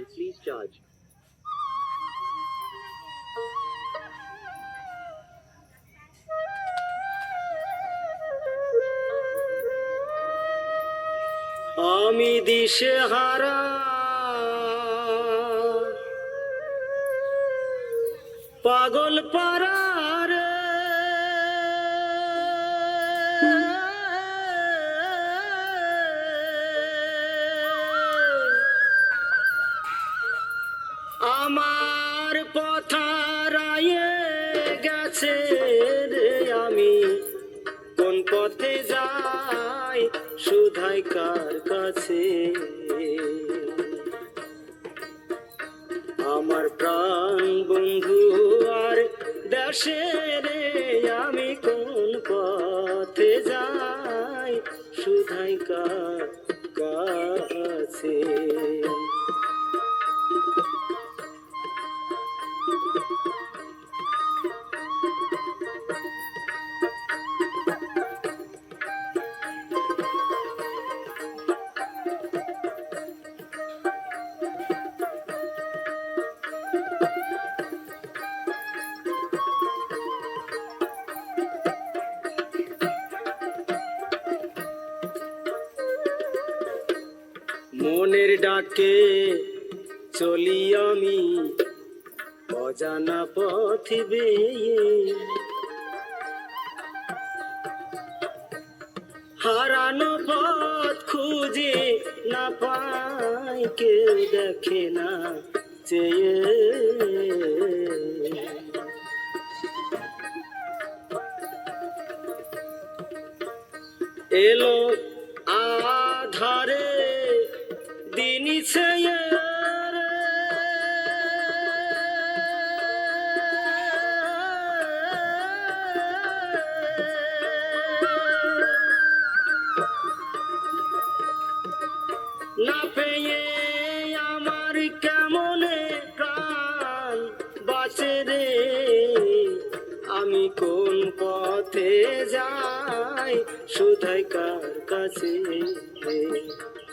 charging. Please charge. আমি দিশে হারা পাগল আমার পথারায়ে গেছে রে আমি। কোন পথে যাই, সুধাই কার কাছে? আমার প্রাণ বন্ধু আর দেশে রে, আমি কোন পথে যাই, সুধাই কার মনের ডাকে চলি আমি অজানা পথ বেয়ে। হারানো পথ খুঁজে না পাই কেউ দেখে না চেয়ে। এলো না পেয়ে আমার কেমনে প্রাণ বাঁচে রে? আমি কোন পথে যাই? সুধাই কার কাছে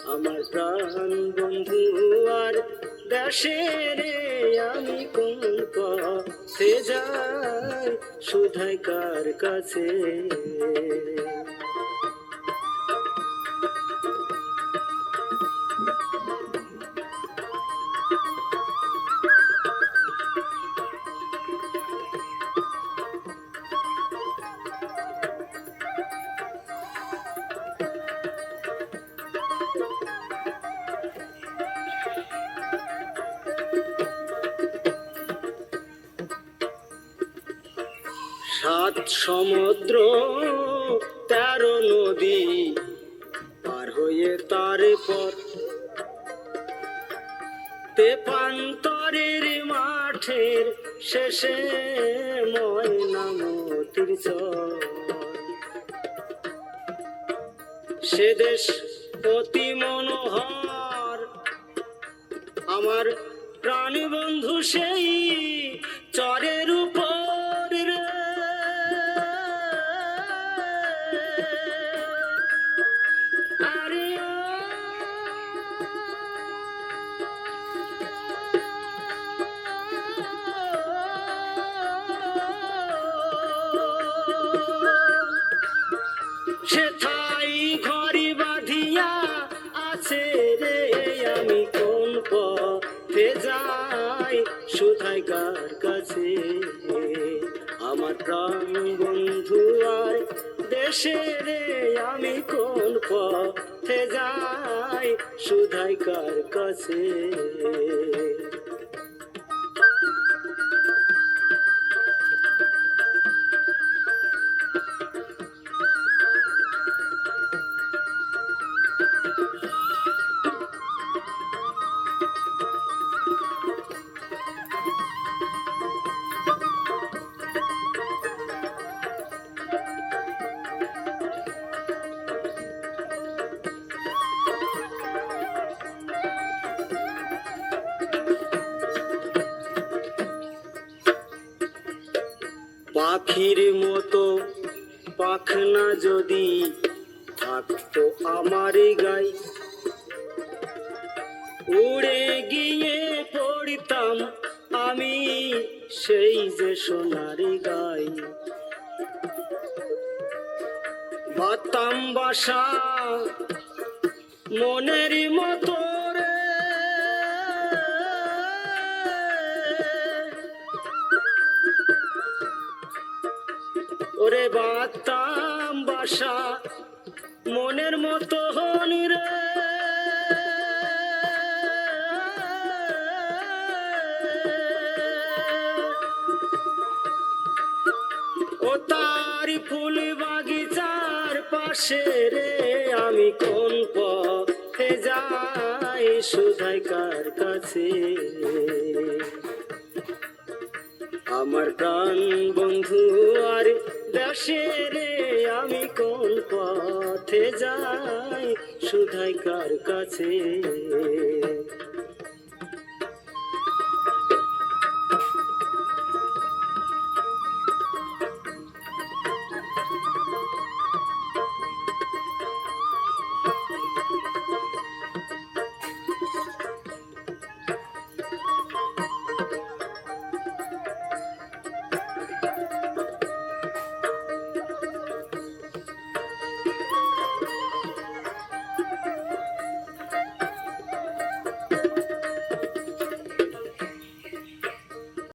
আমার প্রাণ বন্ধু আর দেশে রে, আমি কোন পথে যাই? সুধাই কার কাছে সাত সমুদ্র, তেরো নদী, পার হয়ে তার পর তেপান্তরের মাঠের শেষে ময়নামতির সে দেশ অতি মনোহর, আমার প্রাণ বন্ধু সেই চরের উপর সেথাই ঘরি বাঁধিয়া আছে রে আমি কোন পথে যাই? সুধাই কার কাছে আমার প্রাণ বন্ধু আর দেশে রে আমি কোন পথে যাই? সুধাই কার কাছে পাখির মতো পাখনা যদি থাকতো আমার গাই উড়ে গিয়ে পড়তাম আমি সেই যে সোনারি গাই বাতাম বাসা মনের মতো ওরে বাতাম বাসা, মনের মতো হনি রে। ও তারি ফুল বাগিচার পাশে রে, আমি কোন পথে যাই, সুধাই কার কাছে? আমার প্রাণ বন্ধু, আর দেশে রে আমি কোন পথে যাই? সুধাই কার কাছে?